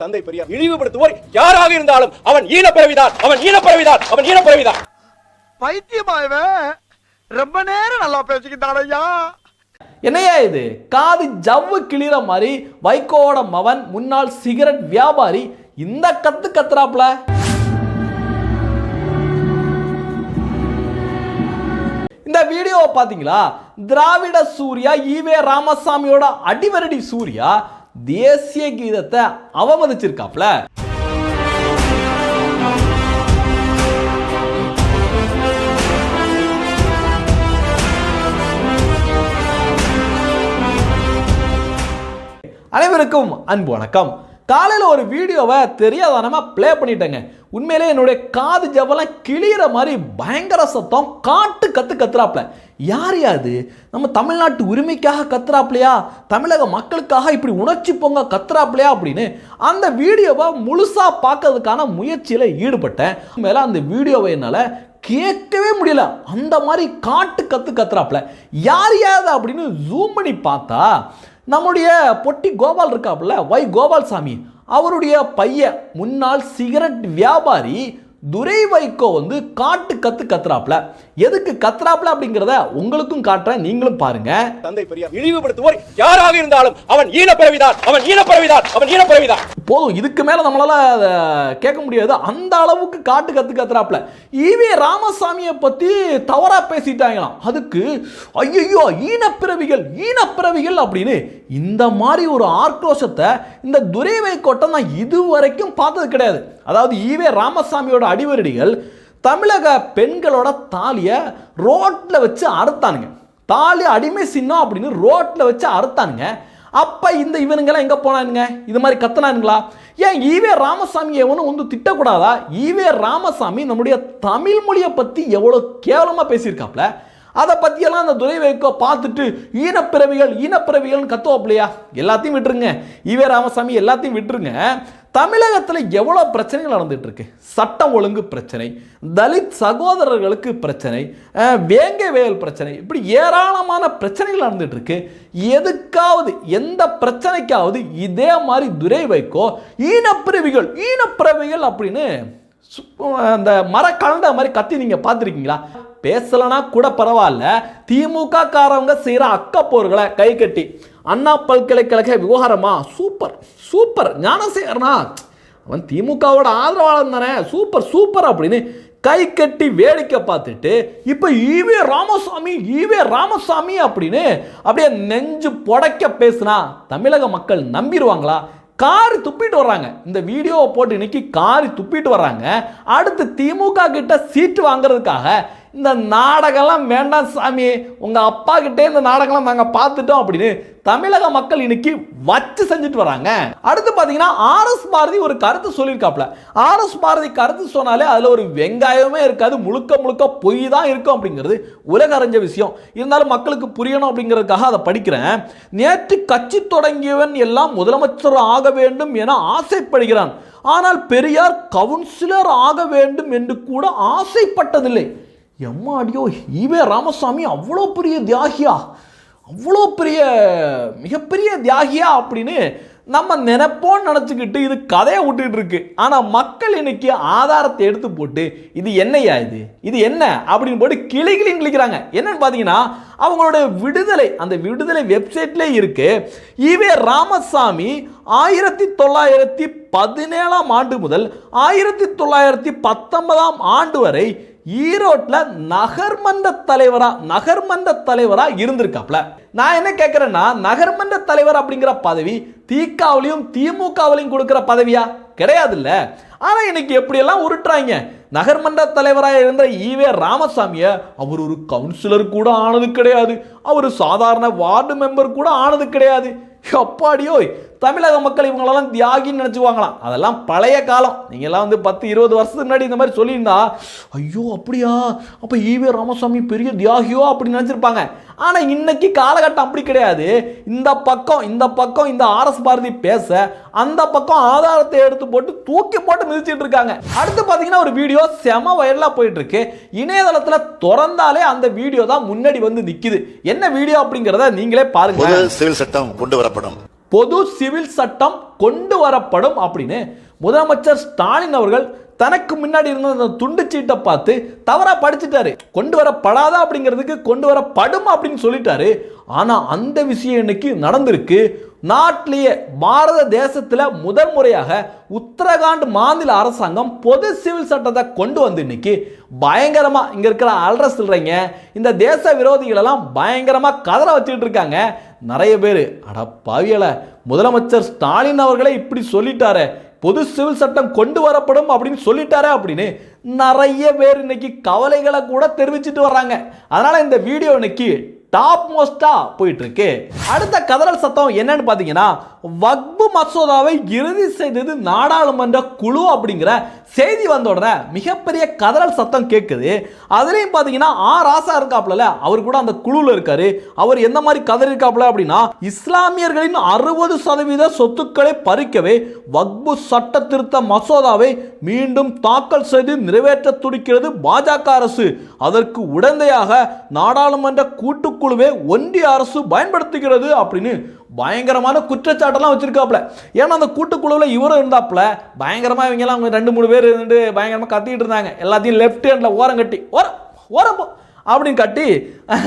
தந்தை பெரியார் இழிவுபடுத்துவோர் யாராக இருந்தாலும் அவன் ஈனப்பிறவிதான் அவன் ஈனப்பிறவிதான் அவன் ஈனப்பிறவிதான். பைத்தியமா இவன் ரொம்ப நேரம் நல்லா பேசிக்கிட்டான் ஐயா என்னையா இது? காது ஜவ்வு கிளிற மாதிரி வைகோவோட மவன் முன்னாள் சிகரெட் வியாபாரி இந்த கத்து கத்துறாப்ல. இந்த வீடியோவை பார்த்தீங்களா? திராவிட சூர்யா ஈவே ராமசாமியோட அடிவரடி சூர்யா தேசிய கீதத்தை அவமதிச்சிருக்காப்ல. அனைவருக்கும் அன்பு வணக்கம். காலையில் ஒரு வீடியோவை தெரியாதனமாக ப்ளே பண்ணிட்டேங்க. உண்மையிலே என்னுடைய காது ஜவ்வெல்லாம் கிளியிற மாதிரி பயங்கர சத்தம் காட்டு கற்று கத்துறாப்ல. யார் யாது நம்ம தமிழ்நாட்டு உரிமைக்காக கத்துறாப்லையா? தமிழக மக்களுக்காக இப்படி உணர்ச்சி பொங்க கத்துறாப்லையா அப்படின்னு அந்த வீடியோவை முழுசாக பார்க்கறதுக்கான முயற்சியில் ஈடுபட்டேன். மேலே அந்த வீடியோவை என்னால் கேட்கவே முடியல. அந்த மாதிரி காட்டு கற்று கத்துறாப்ல. யார் யாது அப்படின்னு ஜூம் பண்ணி பார்த்தா நம்முடைய பொட்டி கோபால் இருக்காப்புல வை கோபால் சாமி அவருடைய பையன் முன்னாள் சிகரெட் வியாபாரி துரை வைகோ வந்து காட்டு கத்து கத்துறாப்ல. எதுக்கு கத்துறாப்ல அப்படிங்கிறத உங்களுக்கும் காட்டுறேன் நீங்களும் பாருங்க. தந்தை பெரியார் இழிவுபடுத்துவோர் யாராக இருந்தாலும் அவன் ஈனப்பிறவிதான் அவன் ஈனப்பிறவிதான் அவன் ஈனப்பிறவிதான். போதும் இதுக்கு மேல நம்மளால கேட்க முடியாது. அந்த அளவுக்கு காட்டு கத்து கத்துறாப்ல. ஈவே ராமசாமியை பத்தி தவறா பேசிட்டாங்களாம். அதுக்கு ஐயோ ஈனப்பிறவிகள் ஈனப்பிறவிகள் அப்படின்னு இந்த மாதிரி ஒரு ஆக்ரோஷத்தை இந்த துரை வைகோட்டை நான் இதுவரைக்கும் பார்த்தது கிடையாது. அதாவது ஈவே ராமசாமியோட அடிவரடிகள் தமிழக பெண்களோட தாலியை ரோட்டில் வச்சு அறுத்தானுங்க. தாலி அடிமை சின்னம் அப்படின்னு ரோட்டில் வச்சு அறுத்தானுங்க. அப்போ இந்த இவனுங்கெல்லாம் எங்கே போனானுங்க? இது மாதிரி கத்தனானுங்களா? ஏன் ஈவே ராமசாமி எவனும் வந்து திட்டக்கூடாதா? ஈவே ராமசாமி நம்முடைய தமிழ் மொழியை பற்றி எவ்வளோ கேவலமாக பேசியிருக்காப்ல? அதை பற்றியெல்லாம் அந்த துரை வைக்கோ பார்த்துட்டு ஈனப்பிறவிகள் ஈனப்பிறவிகள்னு கத்துவாப்லையா எல்லாத்தையும் விட்டுருங்க. ஈவே ராமசாமி எல்லாத்தையும் விட்டுருங்க. தமிழகத்தில் எவ்வளோ பிரச்சனைகள் நடந்துகிட்ருக்கு சட்டம் ஒழுங்கு பிரச்சனை தலித் சகோதரர்களுக்கு பிரச்சனை வேங்கை வேல் பிரச்சனை இப்படி ஏராளமான பிரச்சனைகள் நடந்துகிட்ருக்கு எதுக்காவது எந்த பிரச்சனைக்காவது இதே மாதிரி துரை வைக்கோ ஈனப்பிறவிகள் ஈனப்பிறவிகள் அப்படின்னு சு- அந்த மர கலந்த மாதிரி கத்தி நீங்கள் பார்த்துருக்கீங்களா? பேசலைனா கூட பரவாயில்ல. திமுக காரவங்க செய்கிற அக்கப்போர்களை கை கட்டி. அண்ணா பல்கலைக்கழக விவகாரமா? Super super. ஞானசேகரனா? அவன் திமுகவோட ஆதரவாளன் தானே. சூப்பர் சூப்பர் அப்படின்னு கை கட்டி வேடிக்கை பார்த்துட்டு இப்போ ஈவே ராமசாமி ஈவே ராமசாமி அப்படின்னு அப்படியே நெஞ்சு புடைக்க பேசுனா தமிழக மக்கள் நம்பிடுவாங்களா? காரி துப்பிட்டு வர்றாங்க. இந்த வீடியோவை போட்டு இன்னைக்கு காரி துப்பிட்டு வர்றாங்க. அடுத்து திமுக கிட்ட சீட்டு வாங்குறதுக்காக இந்த நாடகம்லாம் வேண்டாம் சாமி. உங்கள் அப்பா கிட்டே இந்த நாடகம்லாம் நாங்கள் பார்த்துட்டோம் அப்படின்னு தமிழக மக்கள் இன்னைக்கு வச்சு செஞ்சுட்டு வராங்க. அடுத்து பார்த்தீங்கன்னா ஆர்எஸ் பாரதி ஒரு கருத்து சொல்லியிருக்காப்ல ஆர்எஸ் பாரதி கருத்து சொன்னாலே அதில் ஒரு வெங்காயமே இருக்காது முழுக்க முழுக்க பொய் தான் இருக்கும் அப்படிங்கிறது உலக அறிஞ்ச விஷயம். இருந்தாலும் மக்களுக்கு புரியணும் அப்படிங்கிறதுக்காக அதை படிக்கிறேன். நேற்று கட்சி தொடங்கியவன் எல்லாம் முதலமைச்சர் ஆக வேண்டும் என ஆசைப்படுகிறான். ஆனால் பெரியார் கவுன்சிலர் ஆக வேண்டும் என்று கூட ஆசைப்பட்டதில்லை. எம்மாடியோ ஈவே ராமசாமி அவ்வளோ பெரிய தியாகியா? அவ்வளோ பெரிய மிகப்பெரிய தியாகியா அப்படின்னு நம்ம நினைப்போன்னு நினச்சிக்கிட்டு இது கதையை விட்டுட்டு இருக்கு. ஆனால் மக்கள் இன்னைக்கு ஆதாரத்தை எடுத்து போட்டு இது என்னையா இது? இது என்ன? அப்படின்னு போட்டு கிளி கிளின்னு கிளிக்கிறாங்க என்னன்னு பார்த்தீங்கன்னா அவங்களோட விடுதலை அந்த விடுதலை வெப்சைட்லேயே இருக்கு. ஈவே ராமசாமி ஆயிரத்தி தொள்ளாயிரத்தி பதினேழாம் ஆண்டு முதல் ஆயிரத்தி தொள்ளாயிரத்தி பத்தொன்பதாம் ஆண்டு வரை ஈரோட்டில் நகர்மன்ற தலைவராக நகர்மன்ற தலைவராக இருந்திருக்காப்ல. நான் என்ன கேட்குறேன்னா நகர்மன்ற தலைவர் அப்படிங்கிற பதவி திகாவிலையும் திமுகவிலையும் கொடுக்குற பதவியா? கிடையாதுல்ல. ஆனால் இன்னைக்கு எப்படியெல்லாம் உருட்டுறாங்க? நகர்மன்ற தலைவராக இருந்த ஈவே ராமசாமியை அவர் ஒரு கவுன்சிலர் கூட ஆனது கிடையாது. அவர் சாதாரண வார்டு மெம்பர் கூட ஆனது கிடையாது. அப்பாடியோ தமிழக மக்கள் இவங்களெல்லாம் தியாகின்னு நினச்சிக்குவாங்களாம். அதெல்லாம் பழைய காலம். நீங்கள்லாம் வந்து பத்து இருபது வருஷத்துக்கு முன்னாடி இந்த மாதிரி சொல்லியிருந்தா ஐயோ அப்படியா? அப்போ ஈவே ராமசாமி பெரிய தியாகியோ? அப்படின்னு நினச்சிருப்பாங்க. ஆனால் இன்னைக்கு காலகட்டம் அப்படி கிடையாது. இந்த பக்கம் இந்த பக்கம் இந்த ஆர்எஸ் பாரதி பேச அந்த பக்கம் ஆதாரத்தை எடுத்து போட்டு தூக்கி போட்டு மிதிச்சிட்டு இருக்காங்க. அடுத்து பார்த்தீங்கன்னா ஒரு வீடியோ செம வைரலாக போயிட்டு இருக்கு இணையதளத்தில் திறந்தாலே அந்த வீடியோ தான் முன்னாடி வந்து நிற்கிது என்ன வீடியோ அப்படிங்கிறத நீங்களே பாருங்க சிவில் சட்டம் கொண்டு வரப்படும். பொது சிவில் சட்டம் கொண்டு வரப்படும் அப்படின்னு முதலமைச்சர் ஸ்டாலின் அவர்கள் தனக்கு முன்னாடி இருந்த அந்த துண்டு சீட்டை பார்த்து தவறா படிச்சுட்டாரு. கொண்டு வரப்படாதா அப்படிங்கிறதுக்கு கொண்டு வரப்படும் அப்படின்னு சொல்லிட்டாரு. ஆனால் அந்த விஷயம் இன்னைக்கு நடந்திருக்கு. நாட்டிலேயே பாரத தேசத்தில் முதல் முறையாக உத்தரகாண்ட் மாநில அரசாங்கம் பொது சிவில் சட்டத்தை கொண்டு வந்து இன்னைக்கு பயங்கரமாக இங்கே இருக்கிற அல்ற சொல்கிறீங்க இந்த தேச விரோதிகளெல்லாம் பயங்கரமாக கதற வச்சுக்கிட்டு இருக்காங்க. நிறைய பேர். அட பாவியலை முதலமைச்சர் ஸ்டாலின் அவர்களே இப்படி சொல்லிட்டாரு. பொது சிவில் சட்டம் கொண்டு வரப்படும் அப்படின்னு சொல்லிட்டாரே அப்படின்னு நிறைய பேர் இன்னைக்கு கவலைகளை கூட தெரிவிச்சிட்டு வர்றாங்க. அதனால இந்த வீடியோ இன்னைக்கு டாப் மோஸ்டா போயிட்டு இருக்கு அடுத்த கதறல் சத்தம் என்னன்னு பாத்தீங்கன்னா வக்பு மசோதாவை இறுதி செய்தது நாடாளுமன்ற குழு அப்படிங்கிற செய்தி வந்த உடனே மிகப்பெரிய கதறல் சத்தம் கேட்குது. அதுலேயும் பார்த்தீங்கன்னா ஆ ராசா இருக்காப்புல அவர் கூட அந்த குழுவில் இருக்காரு. அவர் எந்த மாதிரி கதறி இருக்காப்ல அப்படின்னா இஸ்லாமியர்களின் அறுபது சதவீத சொத்துக்களை பறிக்கவே வக்பு சட்ட திருத்த மசோதாவை மீண்டும் தாக்கல் செய்து நிறைவேற்ற துடிக்கிறது பாஜக அரசு. அதற்கு உடந்தையாக நாடாளுமன்ற கூட்டுக்குழுவை ஒன்றிய அரசு பயன்படுத்துகிறது அப்படின்னு பயங்கரமான குற்றச்சாட்டெல்லாம் வச்சிருக்காப்ல. ஏன்னா அந்த கூட்டுக்குழுவில் இவரும் இருந்தாப்புல பயங்கரமாக இவங்கெல்லாம் அவங்க ரெண்டு மூணு பேர் இருந்து பயங்கரமாக கத்திக்கிட்டு இருந்தாங்க. எல்லாத்தையும் லெஃப்ட் ஹேண்டில் ஓரம் கட்டி. ஓரம் ஓரம் போ அப்படின்னு கட்டி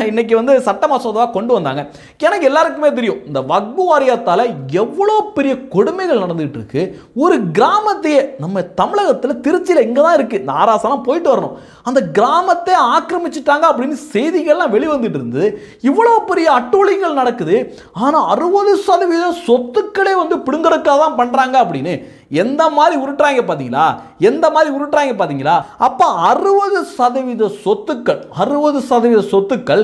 இன்னைக்கு வந்து சட்ட மசோதாவாக கொண்டு வந்தாங்க. எனக்கு எல்லாருக்குமே தெரியும் இந்த வக்பு வாரியத்தால் எவ்வளோ பெரிய கொடுமைகள் நடந்துகிட்டு இருக்கு. ஒரு கிராமத்தையே நம்ம தமிழகத்தில் திருச்சியில் இங்கே தான் இருக்குது இந்த ஆராசெல்லாம் போயிட்டு வரணும். அந்த கிராமத்தை ஆக்கிரமிச்சிட்டாங்க அப்படின்னு செய்திகள்லாம் வெளிவந்துட்டு இருந்தது இவ்வளோ பெரிய அட்டூழியங்கள் நடக்குது. ஆனால் அறுபது சதவீத சொத்துக்களே வந்து பிடுங்கறதுக்காக தான் பண்ணுறாங்க அப்படின்னு எந்த மாதிரி உருட்டுறாங்க பார்த்தீங்களா? எந்த மாதிரி உருட்டுறாங்க பார்த்தீங்களா? அப்போ அறுபது சதவீத சொத்துக்கள் அறுபது சதவீத சொத்துக்கள்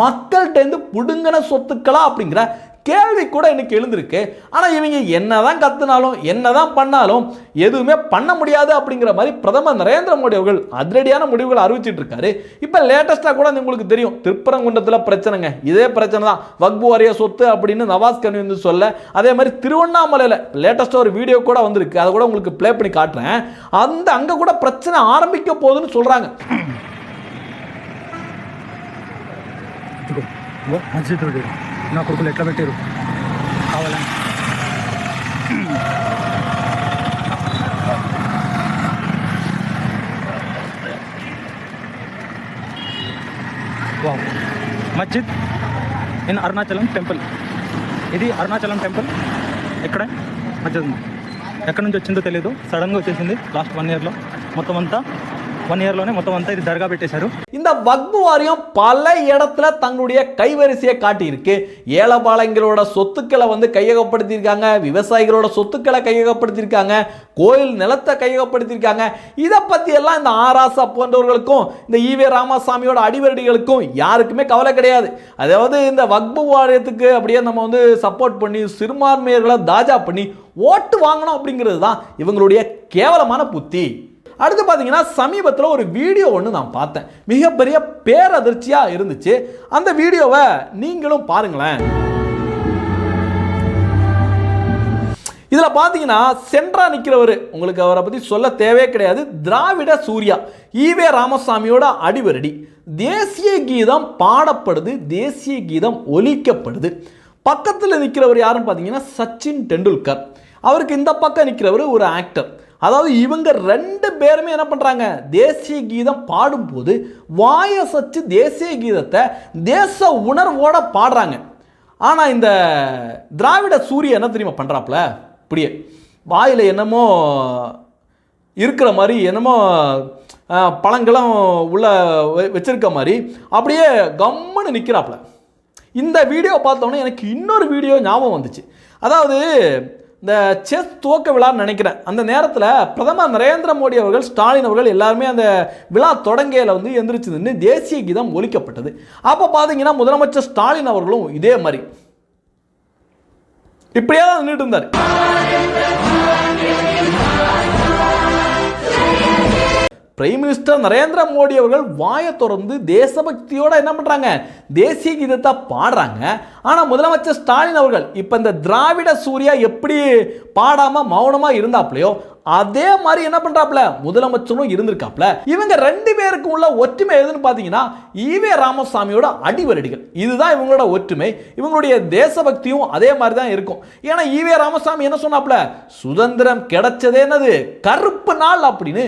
மக்கள்கிட்டேருந்து புடுங்கின சொத்துக்களா அப்படிங்கிற கேள்வி கூட எனக்கு எழுந்திருக்கு. ஆனால் இவங்க என்னதான் கத்துனாலும் என்ன பண்ணாலும் எதுவுமே பண்ண முடியாது அப்படிங்கிற மாதிரி பிரதமர் நரேந்திர மோடி அவர்கள் அதிரடியான முடிவுகளை அறிவிச்சிட்டு இருக்காரு. இப்போ லேட்டஸ்ட்டாக கூட உங்களுக்கு தெரியும். திருப்பரங்குன்றத்தில் பிரச்சனைங்க. இதே பிரச்சனை தான். வக்பு வாரிய சொத்து அப்படின்னு நவாஸ் கனி வந்து சொல்ல அதே மாதிரி திருவண்ணாமலையில் லேட்டஸ்ட்டாக ஒரு வீடியோ கூட வந்திருக்கு. அதை கூட உங்களுக்கு ப்ளே பண்ணி காட்டுறேன். அந்த அங்கே கூட பிரச்சனை ஆரம்பிக்க போகுதுன்னு சொல்கிறாங்க 맞지돌리라. నా కొడుకులు ఎట్లా పెట్టారు కావాలని వావ్. మస్జిద్ ఇన్ అరుణాచలం టెంపుల్. ఇది అరుణాచలం టెంపుల్. ఎక్కడ? మస్జిద్ ఎక్కడి నుంచి వచ్చిందో తెలియదు సడన్గా వచ్చేసింది. లాస్ట్ వన్ ఇయర్లో మొత్తం అంతా వన్ ఇయర్లోనే మొత్తం అంతా ఇది దర్గా పెట్టేశారు இந்த வக்பு வாரியம் பல இடத்துல தங்களுடைய கைவரிசையை காட்டியிருக்கு ஏழைபாளையங்களோட சொத்துக்களை வந்து கையகப்படுத்தியிருக்காங்க விவசாயிகளோட சொத்துக்களை கையகப்படுத்தியிருக்காங்க கோயில் நிலத்தை கையகப்படுத்தியிருக்காங்க இதை பற்றி எல்லாம் இந்த ஆராசா போன்றவர்களுக்கும் இந்த ஈவே ராமசாமியோட அடிவரடிகளுக்கும் யாருக்குமே கவலை கிடையாது அதாவது இந்த வக்பு வாரியத்துக்கு அப்படியே நம்ம வந்து சப்போர்ட் பண்ணி சிறுபான்மையர்களை தாஜா பண்ணி ஓட்டு வாங்கணும் அப்படிங்கிறது தான் இவங்களுடைய கேவலமான புத்தி அடுத்து பார்த்தீங்கன்னா சமீபத்தில் ஒரு வீடியோ ஒன்று நான் பார்த்தேன். மிகப்பெரிய பேரதிர்ச்சியாக இருந்துச்சு. அந்த வீடியோவை நீங்களும் பாருங்களேன். இதில் பார்த்தீங்கன்னா சென்ட்ராக நிற்கிறவர் உங்களுக்கு அவரை பற்றி சொல்ல தேவையே கிடையாது. திராவிட சூர்யா ஈவே ராமசாமியோட அடிவரடி. தேசிய கீதம் பாடப்படுது தேசிய கீதம் ஒலிக்கப்படுது. பக்கத்தில் நிற்கிறவர் யாருன்னு பார்த்தீங்கன்னா சச்சின் டெண்டுல்கர். அவருக்கு இந்த பக்கம் நிற்கிறவர் ஒரு ஆக்டர் அதாவது இவங்க ரெண்டு பேருமே என்ன பண்ணுறாங்க தேசிய கீதம் பாடும்போது வாயை சச்சு தேசிய கீதத்தை தேச உணர்வோட பாடுறாங்க. ஆனால் இந்த திராவிட சூரிய என்ன தெரியுமா பண்ணுறாப்புல இப்படியே. வாயில் என்னமோ இருக்கிற மாதிரி என்னமோ பழங்களும் உள்ள வச்சிருக்க மாதிரி அப்படியே கம்முன்னு நிற்கிறாப்புல இந்த வீடியோ பார்த்தோன்னே எனக்கு இன்னொரு வீடியோ ஞாபகம் வந்துச்சு. அதாவது இந்த செஸ் துவக்க விழான்னு நினைக்கிறேன். அந்த நேரத்தில் பிரதமர் நரேந்திர மோடி அவர்கள் ஸ்டாலின் அவர்கள் எல்லாருமே அந்த விழா தொடங்கையில் வந்து எந்திரிச்சு நின்று தேசிய கீதம் ஒலிக்கப்பட்டது. அப்போ பார்த்தீங்கன்னா முதலமைச்சர் ஸ்டாலின் அவர்களும் இதே மாதிரி. இப்படியே தான் நின்றுட்டு இருந்தார். பிரைம் மினிஸ்டர் நரேந்திர மோடி அவர்கள் வாயை திறந்து தேசபக்தியோட என்ன பண்றாங்க? தேசிய கீதத்தை பாடுறாங்க. ஆனா முதலமைச்சர் ஸ்டாலின் அவர்கள் இப்ப இந்த திராவிட சூர்யா எப்படி பாடாம மௌனமா இருந்தாப்லையோ அதே மாதிரி என்ன பண்றாப்ல? முதலமைச்சரும் இருந்திருக்காப்ல. இவங்க ரெண்டு பேருக்கும் உள்ள ஒற்றுமை எதுன்னு பார்த்தீங்கன்னா ஈவே ராமசாமியோட அடிவரடிகள். இதுதான் இவங்களோட ஒற்றுமை. இவங்களுடைய தேசபக்தியும் அதே மாதிரி தான் இருக்கும். ஏன்னா ஈவே ராமசாமி என்ன சொன்னாப்ல? சுதந்திரம் கிடைச்சதே என்னது? கருப்பு நாள் அப்படின்னு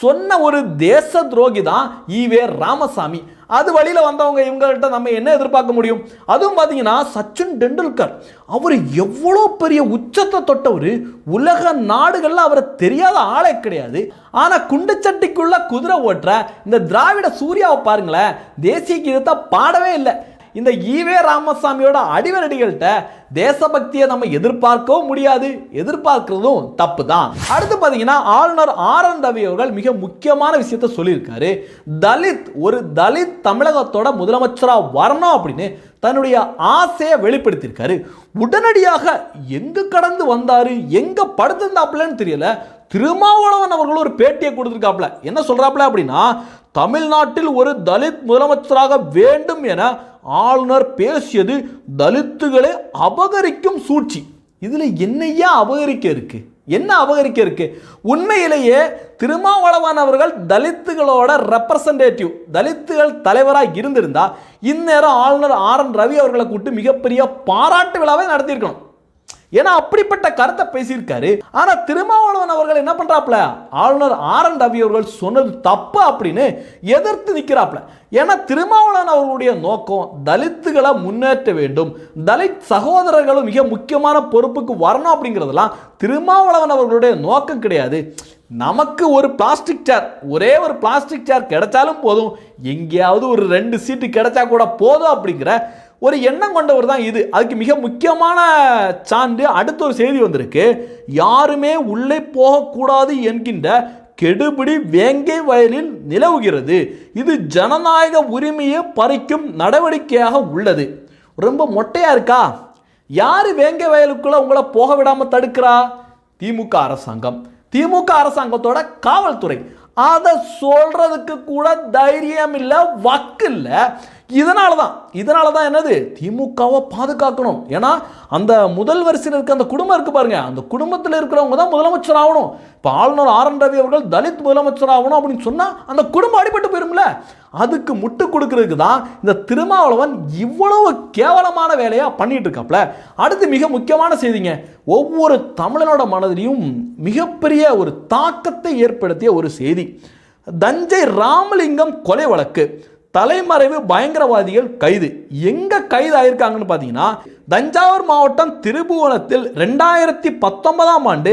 சொன்ன ஒரு தேச துரோகி தான் ஈவே ராமசாமி. அது வழியில் வந்தவங்க இவங்கள்ட்ட நம்ம என்ன எதிர்பார்க்க முடியும்? அதுவும் பார்த்தீங்கன்னா சச்சின் டெண்டுல்கர். அவர் எவ்வளோ பெரிய உச்சத்தை தொட்டவர்? உலக நாடுகளில் அவரை தெரியாத ஆளே கிடையாது. ஆனால் குண்டுச்சட்டிக்குள்ள குதிரை ஓட்டுற இந்த திராவிட சூர்யாவை பாருங்களேன் தேசிய கீதத்தை பாடவே இல்லை. இந்த ஈவே ராமசாமியோட அடிவரடிகள்கிட்ட தேசபக்தியை நம்ம எதிர்பார்க்கவும் முடியாது. எதிர்பார்க்கிறதும் தப்பு தான் அடுத்து பார்த்தீங்கன்னா ஆளுநர் ஆர் என் ரவி அவர்கள் மிக முக்கியமான விஷயத்த சொல்லியிருக்காரு. தலித் ஒரு தலித் தமிழகத்தோட முதலமைச்சராக வரணும் அப்படின்னு தன்னுடைய ஆசையை வெளிப்படுத்தியிருக்காரு. உடனடியாக எங்கு கடந்து வந்தார்? எங்கே படுத்திருந்தாப்புலன்னு தெரியல. திருமாவளவன் அவர்கள் ஒரு பேட்டியை கொடுத்துருக்காப்புல. என்ன சொல்கிறாப்புல அப்படின்னா தமிழ்நாட்டில் ஒரு தலித் முதலமைச்சராக வேண்டும் என ஆளுநர் பேசியது தலித்துகளை அபகரிக்கும் சூழ்ச்சி. இதில் என்னையா அபகரிக்க இருக்கு? என்ன அபகரிக்க இருக்கு? உண்மையிலேயே திருமாவளவன் அவர்கள் தலித்துகளோட ரெப்ரசன்டேட்டிவ் தலித்துகள் தலைவராக இருந்திருந்தா இந்நேரம் ஆளுநர் ஆர் என் ரவி அவர்களை கூப்பிட்டு மிகப்பெரிய பாராட்டு விழாவை நடத்தியிருக்கணும். ஏன்னா அப்படிப்பட்ட கருத்தை பேசியிருக்காரு. ஆனா திருமாவளவன் அவர்கள் என்ன பண்றாப்ல ஆளுநர் ஆர் என் ரவி அவர்கள் சொன்னது தப்பு அப்படின்னு எதிர்த்து நிற்கிறாப்ல ஏன்னா திருமாவளவன் அவர்களுடைய நோக்கம் தலித்துகளை முன்னேற்ற வேண்டும். தலித் சகோதரர்களும் மிக முக்கியமான பொறுப்புக்கு வரணும் அப்படிங்கிறதெல்லாம் திருமாவளவன் அவர்களுடைய நோக்கம் கிடையாது. நமக்கு ஒரு பிளாஸ்டிக் சேர் ஒரே ஒரு பிளாஸ்டிக் சேர் கிடைச்சாலும் போதும். எங்கேயாவது ஒரு ரெண்டு சீட்டு கிடைச்சா கூட போதும் அப்படிங்கிற ஒரு எண்ணம் கொண்டவர் தான் இது. அதுக்கு மிக முக்கியமான சான்று அடுத்த ஒரு செய்தி வந்திருக்கு. யாருமே உள்ளே போகக்கூடாது என்கின்ற கெடுபிடி வேங்கை வயலில் நிலவுகிறது. இது ஜனநாயக உரிமையை பறிக்கும் நடவடிக்கையாக உள்ளது. ரொம்ப மொட்டையா இருக்கா? யார் வேங்கை வயலுக்குள்ள உங்களை போக விடாமல் தடுக்கிறா? திமுக அரசாங்கம். திமுக அரசாங்கத்தோட காவல்துறை. அதை சொல்றதுக்கு கூட தைரியம் இல்லை வக்கு இல்லை. இதனால தான் இதனால தான் என்னது? திமுகவை பாதுகாக்கணும். ஏன்னா அந்த முதல் வரிசையில் இருக்க அந்த குடும்பம் இருக்கு பாருங்க. அந்த குடும்பத்தில் இருக்கிறவங்க தான் முதலமைச்சர் ஆகணும். இப்போ ஆளுநர் ஆர் என் ரவி அவர்கள் தலித் முதலமைச்சர் ஆகணும் அப்படின்னு சொன்னால் அந்த குடும்பம் அடிபட்டு போயிரும்ல. அதுக்கு முட்டு கொடுக்கறதுக்கு தான் இந்த திருமாவளவன் இவ்வளவு கேவலமான வேலையாக பண்ணிட்டு இருக்காப்ல. அடுத்து மிக முக்கியமான செய்திங்க. ஒவ்வொரு தமிழனோட மனதிலையும் மிகப்பெரிய ஒரு தாக்கத்தை ஏற்படுத்திய ஒரு செய்தி. தஞ்சை ராமலிங்கம் கொலை வழக்கு. தலைமறைவு பயங்கரவாதிகள் கைது. எங்க கைது ஆயிருக்காங்கன்னு பார்த்தீங்கன்னா தஞ்சாவூர் மாவட்டம் திருபுவனத்தில் ரெண்டாயிரத்தி பத்தொன்பதாம் ஆண்டு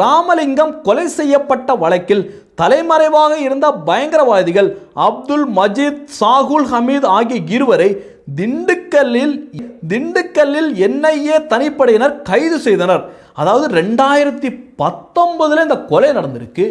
ராமலிங்கம் கொலை செய்யப்பட்ட வழக்கில் தலைமறைவாக இருந்த பயங்கரவாதிகள் அப்துல் மஜீத் சாகுல் ஹமீத் ஆகிய இருவரை திண்டுக்கல்லில் திண்டுக்கல்லில் என்ஐஏ தனிப்படையினர் கைது செய்தனர். அதாவது ரெண்டாயிரத்தி பத்தொன்பதில் இந்த கொலை நடந்திருக்கு.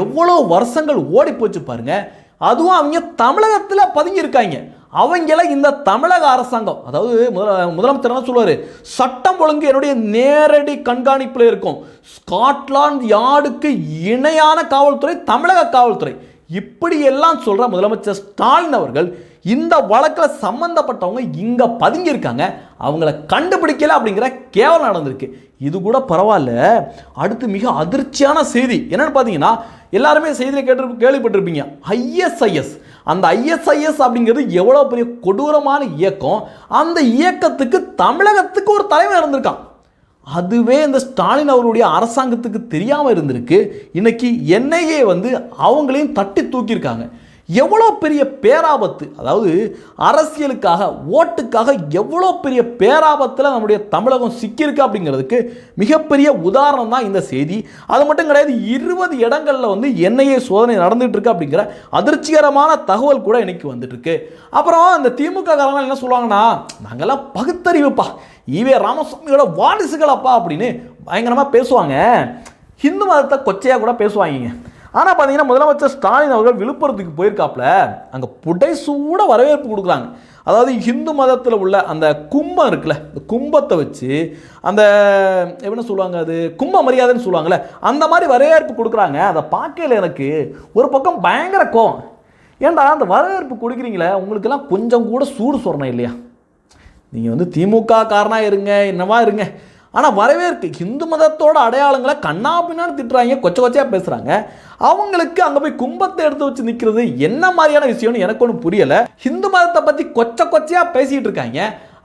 எவ்வளோ வருஷங்கள் ஓடி போச்சு பாருங்கள் அதுவும் அவங்க தமிழகத்தில் பதுங்கியிருக்காங்க. அவங்கள இந்த தமிழக அரசாங்கம் அதாவது முதல முதலமைச்சர் என்ன சொல்லுவார்? சட்டம் ஒழுங்கு என்னுடைய நேரடி கண்காணிப்பில் இருக்கும். ஸ்காட்லாந்து யார்டுக்கு இணையான காவல்துறை தமிழக காவல்துறை. இப்படியெல்லாம் சொல்கிற முதலமைச்சர் ஸ்டாலின் அவர்கள் இந்த வழக்கில் சம்மந்தப்பட்டவங்க இங்கே பதுங்கியிருக்காங்க. அவங்கள கண்டுபிடிக்கல அப்படிங்கிற கேவலம் நடந்திருக்கு. இது கூட பரவாயில்ல. அடுத்து மிக அதிர்ச்சியான செய்தி. என்னென்னு பார்த்தீங்கன்னா எல்லாருமே செய்தியில் கேட்டு கேள்விப்பட்டிருப்பீங்க. ஐஎஸ்ஐஎஸ். அந்த ஐஎஸ்ஐஎஸ் அப்படிங்கிறது எவ்வளோ பெரிய கொடூரமான இயக்கம். அந்த இயக்கத்துக்கு தமிழகத்துக்கு ஒரு தலைவர் இருந்திருக்கான் அதுவே இந்த ஸ்டாலின் அவருடைய அரசாங்கத்துக்கு தெரியாமல் இருந்திருக்கு. இன்னைக்கு என்ஐஏ வந்து அவங்களையும் தட்டி தூக்கியிருக்காங்க. எவ்வளோ பெரிய பேராபத்து அதாவது அரசியலுக்காக ஓட்டுக்காக எவ்வளோ பெரிய பேராபத்தில் நம்முடைய தமிழகம் சிக்கியிருக்கு அப்படிங்கிறதுக்கு மிகப்பெரிய உதாரணம் தான் இந்த செய்தி. அது மட்டும் கிடையாது இருபது இடங்களில் வந்து என்ஐஏ சோதனை நடந்துகிட்டு இருக்கு அப்படிங்கிற அதிர்ச்சிகரமான தகவல் கூட இன்னைக்கு வந்துட்டுருக்கு. அப்புறம் இந்த திமுக காரங்க என்ன சொல்லுவாங்கன்னா நாங்கெல்லாம் பகுத்தறிவுப்பா. ஈவே ராமசாமியோட வாரிசுகளப்பா அப்படின்னு பயங்கரமாக பேசுவாங்க. ஹிந்து மதத்தை கொச்சையாக கூட பேசுவாங்க ஆனால் பார்த்தீங்கன்னா முதலமைச்சர் ஸ்டாலின் அவர்கள் விழுப்புரத்துக்கு போயிருக்காப்புல அங்கே புடைசூட வரவேற்பு கொடுக்குறாங்க. அதாவது ஹிந்து மதத்தில் உள்ள அந்த கும்பம் இருக்குல்ல இந்த கும்பத்தை வச்சு அந்த என்ன சொல்லுவாங்க அது கும்ப மரியாதைன்னு சொல்லுவாங்கல்ல அந்த மாதிரி வரவேற்பு கொடுக்குறாங்க. அதை பார்க்கல எனக்கு ஒரு பக்கம் பயங்கர கோவம். ஏன்டா அந்த வரவேற்பு கொடுக்குறீங்களே உங்களுக்கெல்லாம் கொஞ்சம் கூட சூடு சொரணம் இல்லையா? நீங்கள் வந்து திமுக காரனாக இருங்க என்னவா இருங்க. ஆனால் வரவேற்கு ஹிந்து மதத்தோட அடையாளங்களை கண்ணா பின்னான்னு திட்டுறாங்க கொச்ச கொச்சையாக பேசுகிறாங்க அவங்களுக்கு அங்கே போய் கும்பத்தை எடுத்து வச்சு நிற்கிறது என்ன மாதிரியான விஷயம்னு எனக்கு ஒன்றும் புரியலை. ஹிந்து மதத்தை பற்றி கொச்ச கொச்சையாக பேசிகிட்டு இருக்காங்க.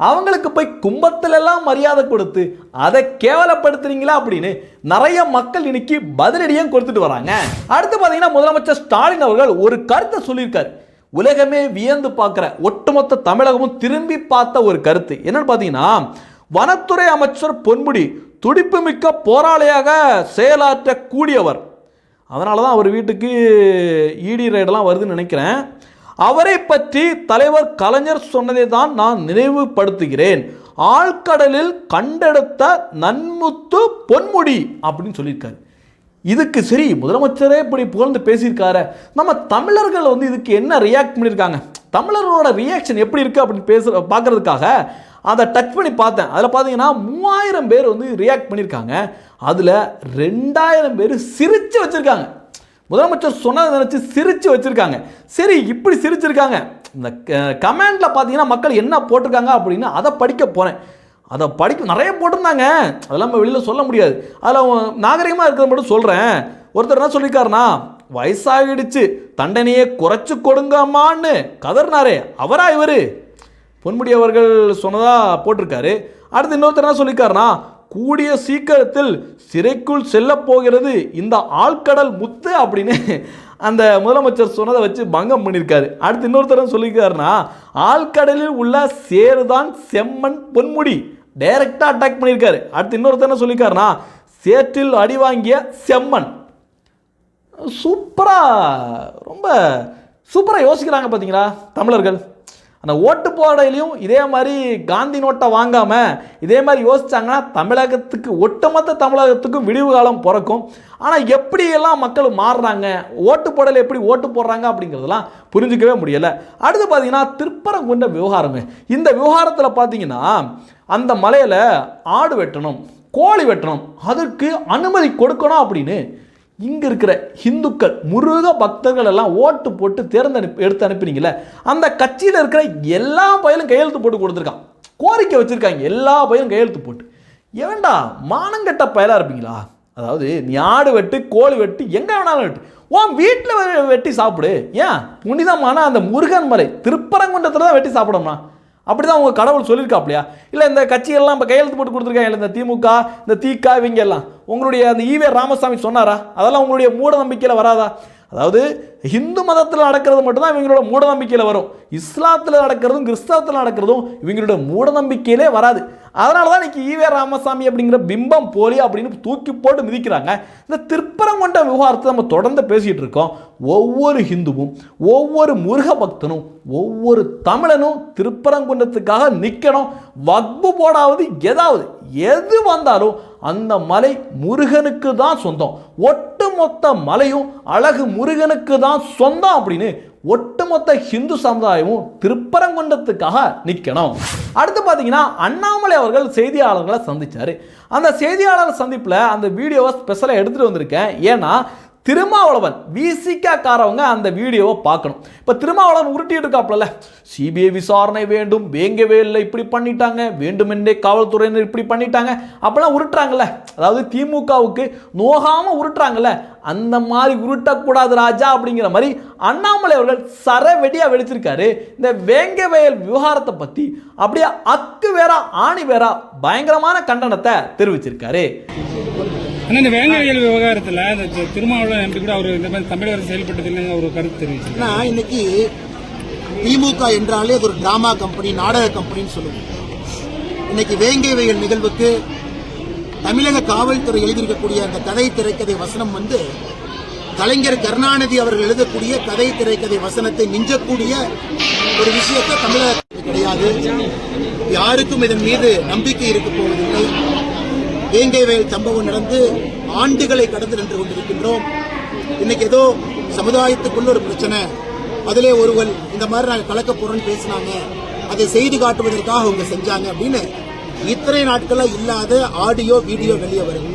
அவங்களுக்கு போய் கும்பத்திலெல்லாம் மரியாதை கொடுத்து அதை கேவலப்படுத்துறீங்களா அப்படின்னு நிறைய மக்கள் இன்னைக்கு பதிலடியும் கொடுத்துட்டு வராங்க. அடுத்து பார்த்தீங்கன்னா முதலமைச்சர் ஸ்டாலின் அவர்கள் ஒரு கருத்தை சொல்லியிருக்காரு. உலகமே வியந்து பார்க்குற ஒட்டுமொத்த தமிழகமும் திரும்பி பார்த்த ஒரு கருத்து. என்னன்னு பார்த்தீங்கன்னா வனத்துறை அமைச்சர் பொன்முடி துடிப்புமிக்க போராளியாக செயலாற்றக்கூடியவர். அதனால தான் அவர் வீட்டுக்கு இடி ரைடெல்லாம் வருதுன்னு நினைக்கிறேன். அவரை பற்றி தலைவர் கலைஞர் சொன்னதை தான் நான் நினைவுபடுத்துகிறேன். ஆழ்கடலில் கண்டெடுத்த நன்முத்து பொன்முடி அப்படின்னு சொல்லியிருக்காரு. இதுக்கு சரி முதலமைச்சரே இப்படி புகழ்ந்து பேசியிருக்காரு. நம்ம தமிழர்கள் வந்து இதுக்கு என்ன ரியாக்ட் பண்ணியிருக்காங்க? தமிழர்களோட ரியாக்ஷன் எப்படி இருக்குது அப்படின்னு பேசுகிற பார்க்குறதுக்காக அதை டச் பண்ணி பார்த்தேன். அதில் பார்த்தீங்கன்னா மூவாயிரம் பேர் வந்து ரியாக்ட் பண்ணியிருக்காங்க. அதில் ரெண்டாயிரம் பேர் சிரித்து வச்சுருக்காங்க. முதலமைச்சர் சொன்னதை நினச்சி சிரித்து வச்சுருக்காங்க. சரி இப்படி சிரிச்சிருக்காங்க. இந்த கமெண்டில் பார்த்தீங்கன்னா மக்கள் என்ன போட்டிருக்காங்க அப்படின்னு அதை படிக்க போகிறேன் அதை படிக்க நிறைய போட்டிருந்தாங்க. அதெல்லாம் நம்ம வெளியில் சொல்ல முடியாது. அதில் நாகரிகமாக இருக்கிறத மட்டும் சொல்கிறேன் ஒருத்தர் என்ன சொல்லியிருக்காருனா வயசாகிடுச்சு. தண்டனையை குறைச்சி கொடுங்கம்மான்னு கதர்னாரே அவரா இவர்? பொன்முடி அவர்கள் சொன்னதாக போட்டிருக்காரு. அடுத்து இன்னொருத்தர் என்ன சொல்லியிருக்காருனா கூடிய சீக்கிரத்தில் சிறைக்குள் செல்ல போகிறது இந்த ஆழ்கடல் முத்து அப்படின்னு அந்த முதலமைச்சர் சொன்னதை வச்சு பங்கம் பண்ணியிருக்காரு. அடுத்து இன்னொருத்தர் சொல்லியிருக்காருன்னா ஆழ்கடலில் உள்ள சேருதான் செம்மண் பொன்முடி. டைரக்டாக அட்டாக் பண்ணியிருக்காரு. அடுத்து இன்னொருத்தர் என்ன சொல்லியிருக்காருன்னா சேற்றில் அடி வாங்கிய செம்மண். சூப்பராக ரொம்ப சூப்பராக யோசிக்கிறாங்க பார்த்தீங்களா தமிழர்கள்? அந்த ஓட்டு போடையிலையும் இதே மாதிரி காந்தி நோட்டை வாங்காமல் இதே மாதிரி யோசிச்சாங்கன்னா தமிழகத்துக்கு ஒட்டுமொத்த தமிழகத்துக்கும் விடிவு காலம் பிறக்கும். ஆனால் எப்படியெல்லாம் மக்கள் மாறுறாங்க? ஓட்டு போடல எப்படி ஓட்டு போடுறாங்க அப்படிங்கிறதெல்லாம் புரிஞ்சுக்கவே முடியலை. அடுத்து பார்த்தீங்கன்னா திருப்பரங்குன்ற விவகாரங்க இந்த விவகாரத்தில் பார்த்தீங்கன்னா அந்த மலையில் ஆடு வெட்டணும் கோழி வெட்டணும் அதற்கு அனுமதி கொடுக்கணும் அப்படின்னு இங்கே இருக்கிற ஹிந்துக்கள் முருக பக்தர்கள் எல்லாம் ஓட்டு போட்டு தேர்ந்தெடுப்பு எடுத்து அனுப்பினீங்களே அந்த கட்சியில் இருக்கிற எல்லா பயிலும் கையெழுத்து போட்டு கொடுத்துருக்கான். கோரிக்கை வச்சுருக்காங்க எல்லா பயிலும் கையெழுத்து போட்டு. ஏண்டா மானங்கெட்ட பயலாக இருப்பீங்களா? அதாவது நீ ஆடு வெட்டு கோழி வெட்டு எங்கே வேணாலும் வெட்டு. உன் வீட்டில் வெட்டி சாப்பிடு. ஏன்? புனிதமான அந்த முருகன் மலை திருப்பரங்குன்றத்தில் தான் வெட்டி சாப்பிடணும்னா. அப்படி தான் உங்கள் கடவுள் சொல்லியிருக்காப்லையா? இல்லை இந்த கட்சியெல்லாம் இப்போ கையெழுத்து போட்டு கொடுத்துருக்காங்க இல்லை இந்த திமுக இந்த திக இவங்க எல்லாம். உங்களுடைய அந்த ஈவே ராமசாமி சொன்னாரா? அதெல்லாம் உங்களுடைய மூட நம்பிக்கையில் வராதா? அதாவது ஹிந்து மதத்தில் நடக்கிறது மட்டும்தான் இவங்களோட மூடநம்பிக்கையில் வரும். இஸ்லாத்தில் நடக்கிறதும் கிறிஸ்தவத்தில் நடக்கிறதும் இவங்களோட மூடநம்பிக்கையிலே வராது. அதனால தான் இன்னைக்கு ஈவே ராமசாமி அப்படிங்கிற பிம்பம் போலி அப்படின்னு தூக்கி போட்டு மிதிக்கிறாங்க. இந்த திருப்பரங்குன்ற விவகாரத்தை நம்ம தொடர்ந்து பேசிகிட்டு இருக்கோம். ஒவ்வொரு ஹிந்துவும் ஒவ்வொரு முருக பக்தனும் ஒவ்வொரு தமிழனும் திருப்பரங்குன்றத்துக்காக நிற்கணும் வக்பு போடாவது ஏதாவது எது வந்தாலும் அந்த மலை முருகனுக்கு தான் சொந்தம் ஒட்டுமொத்த மலையும் அழகு முருகனுக்கு தான் சொந்தம் அப்படின்னு ஒட்டுமொத்த ஹிந்து சமுதாயமும் திருப்பரங்குன்றத்துக்காக நிற்கணும் அடுத்து பார்த்தீங்கன்னா அண்ணாமலை அவர்கள் செய்தியாளர்களை சந்திச்சாரு. அந்த செய்தியாளர் சந்திப்பில் அந்த வீடியோவை ஸ்பெஷலாக எடுத்துகிட்டு வந்திருக்கேன். ஏன்னா திருமாவளவன் விசிகா காரவங்க அந்த வீடியோவை பார்க்கணும். இப்போ திருமாவளவன் உருட்டிட்டு இருக்காப்புல சிபிஐ விசாரணை வேண்டும் வேங்கவே இல்லை இப்படி பண்ணிட்டாங்க வேண்டுமென்றே காவல்துறையினர் இப்படி பண்ணிட்டாங்க அப்பெல்லாம் உருட்டுறாங்கல்ல. அதாவது திமுகவுக்கு நோகாமல் உருட்டுறாங்கல்ல அந்த மாதிரி உருட்டக்கூடாது ராஜா அப்படிங்கிற மாதிரி அண்ணாமலை அவர்கள் சரவெடியாக வெடிச்சிருக்காரு. இந்த வேங்கவயல் விவகாரத்தை பற்றி அப்படியே அக்கு வேற ஆணி வேற பயங்கரமான கண்டனத்தை தெரிவிச்சிருக்காரு. ஆனா இந்த வேங்கையல் விவகாரத்துல இந்த திருமாவளவன் எம்பி கூட அவர் இந்த மாதிரி தமிழக அரசு செயல்பட்டது இல்லைங்க ஒரு கருத்து தெரிவிச்சு இன்னைக்கு திமுக என்றாலே அது ஒரு டிராமா கம்பெனி நாடக கம்பெனின்னு சொல்லுவோம். இன்னைக்கு வேங்கை வயல் நிகழ்வுக்கு தமிழக காவல்துறை எழுதியிருக்கக்கூடிய அந்த கதை திரைக்கதை வசனம் வந்து கலைஞர் கருணாநிதி அவர்கள் எழுதக்கூடிய கதை திரைக்கதை வசனத்தை மிஞ்சக்கூடிய ஒரு விஷயத்தை தமிழக கிடையாது. யாருக்கும் இதன் மீது நம்பிக்கை இருக்க போவதில்லை. வேங்கை வயல் சம்பவம் நடந்து ஆண்டுகளை கடந்து நின்று கொண்டிருக்கின்றோம். இன்னைக்கு ஏதோ சமுதாயத்துக்குள்ள ஒரு பிரச்சனை. அதிலே ஒருவன் இந்த மாதிரி நாங்கள் கலக்க போறோம்னு பேசினாங்க. அதை செய்து காட்டுவதற்காக அவங்க செஞ்சாங்க அப்படின்னு இத்தனை நாட்களாக இல்லாத ஆடியோ வீடியோ வெளியே வருது.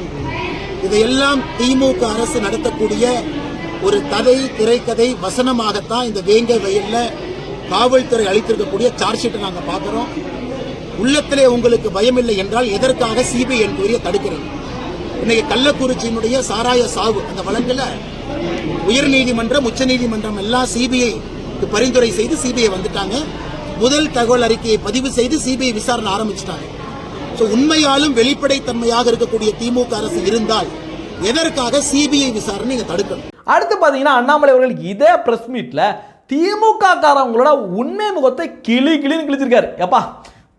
இதையெல்லாம் திமுக அரசு நடத்தக்கூடிய ஒரு கதை திரைக்கதை வசனமாகத்தான் இந்த வேங்கை வயலில் காவல்துறை அளித்திருக்கக்கூடிய சார்ஜ் ஷீட்டை நாங்கள் பார்க்குறோம். உள்ளத்திலே உங்களுக்கு பயமில்லை என்றால் எதற்காக சிபிஐ என்கொயரியை தடுக்கிறது? இன்னைக்கு கள்ளக்குறிச்சியினுடைய சாராய சாவு அந்த வழக்குல உயர்நீதிமன்றம் உச்சநீதிமன்றம் எல்லாம் சிபிஐ பரிந்துரை செய்து சிபிஐ வந்துட்டாங்க. முதல் தகவல் அறிக்கையை பதிவு செய்து சிபிஐ விசாரணை ஆரம்பிச்சிட்டாங்க. ஸோ உண்மையாலும் வெளிப்படைத்தன்மையாக இருக்கக்கூடிய திமுக அரசு இருந்தால் எதற்காக சிபிஐ விசாரணை இங்கே தடுக்கணும்? அடுத்து பார்த்தீங்கன்னா அண்ணாமலை அவர்கள் இதே பிரஸ் மீட்டில் திமுக காரவங்களோட உண்மை முகத்தை கிளி கிளின்னு கிழிச்சிருக்காரு. எப்பா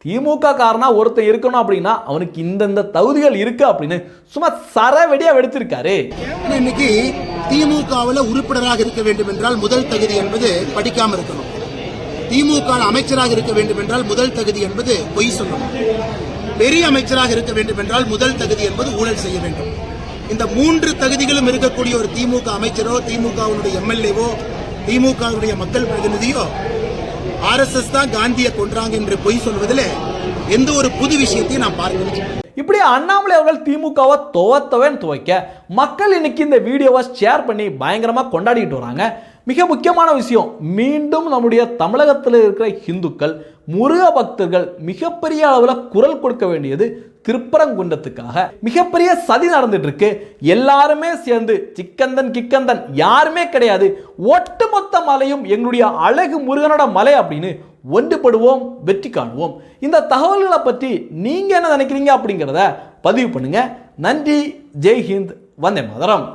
திமுக காரனா ஒருத்தன் இருக்கணும் அப்படின்னா அவனுக்கு இந்தந்த தகுதிகள் இருக்கு அப்படின்னு சும்மா சரவெடியா வெடிச்சிருக்காரு. இன்னைக்கு திமுகவில் உறுப்பினராக இருக்க வேண்டும் என்றால் முதல் தகுதி என்பது படிக்காம இருக்கணும். திமுக அமைச்சராக இருக்க வேண்டும் என்றால் முதல் தகுதி என்பது பொய் சொல்லணும். பெரிய அமைச்சராக இருக்க வேண்டும் என்றால் முதல் தகுதி என்பது ஊழல் செய்ய வேண்டும். இந்த மூன்று தகுதிகளும் இருக்கக்கூடிய ஒரு திமுக அமைச்சரோ திமுகவினுடைய எம்எல்ஏவோ திமுகவுடைய மக்கள் பிரதிநிதியோ ஆர்எஸ்எஸ் தான் காந்தியை கொன்றாங்க என்று பொய் சொல்வதில் எந்த ஒரு புது விஷயத்தையும் நான் பார்க்கல இப்படி அண்ணாமலை அவர்கள் திமுகவை துவத்தவன் துவைக்க மக்கள் இன்னைக்கு இந்த வீடியோவை ஷேர் பண்ணி பயங்கரமாக கொண்டாடிட்டு வராங்க. மிக முக்கியமான விஷயம் மீண்டும் நம்முடைய தமிழகத்தில் இருக்கிற இந்துக்கள் முருக பக்தர்கள் மிகப்பெரிய அளவில் குரல் கொடுக்க வேண்டியது திருப்பரங்குன்றத்துக்காக. மிகப்பெரிய சதி நடந்துட்டு இருக்கு எல்லாருமே சேர்ந்து சிக்கந்தன் கிக்கந்தன் யாருமே கிடையாது. ஒட்டுமொத்த மலையும் எங்களுடைய அழகு முருகனோட மலை அப்படின்னு ஒன்றுபடுவோம் வெற்றி காணுவோம் இந்த தகவல்களை பற்றி நீங்கள் என்ன நினைக்கிறீங்க அப்படிங்கிறத பதிவு பண்ணுங்க. நன்றி ஜெய்ஹிந்த் வந்தே மதரம்.